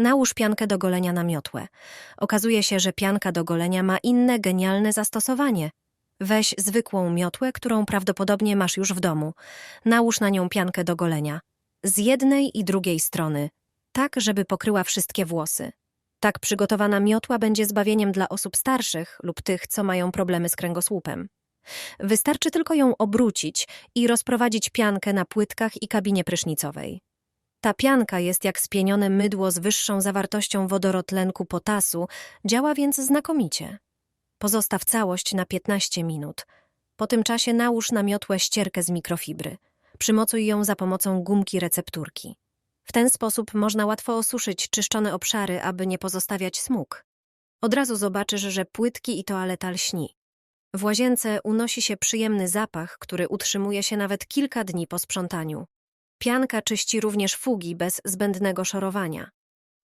Nałóż piankę do golenia na miotłę. Okazuje się, że pianka do golenia ma inne genialne zastosowanie. Weź zwykłą miotłę, którą prawdopodobnie masz już w domu. Nałóż na nią piankę do golenia. Z jednej i drugiej strony, tak żeby pokryła wszystkie włosy. Tak przygotowana miotła będzie zbawieniem dla osób starszych lub tych, co mają problemy z kręgosłupem. Wystarczy tylko ją obrócić i rozprowadzić piankę na płytkach i kabinie prysznicowej. Ta pianka jest jak spienione mydło z wyższą zawartością wodorotlenku potasu, działa więc znakomicie. Pozostaw całość na 15 minut. Po tym czasie nałóż na miotłę ścierkę z mikrofibry. Przymocuj ją za pomocą gumki recepturki. W ten sposób można łatwo osuszyć czyszczone obszary, aby nie pozostawiać smug. Od razu zobaczysz, że płytki i toaleta lśni. W łazience unosi się przyjemny zapach, który utrzymuje się nawet kilka dni po sprzątaniu. Pianka czyści również fugi bez zbędnego szorowania.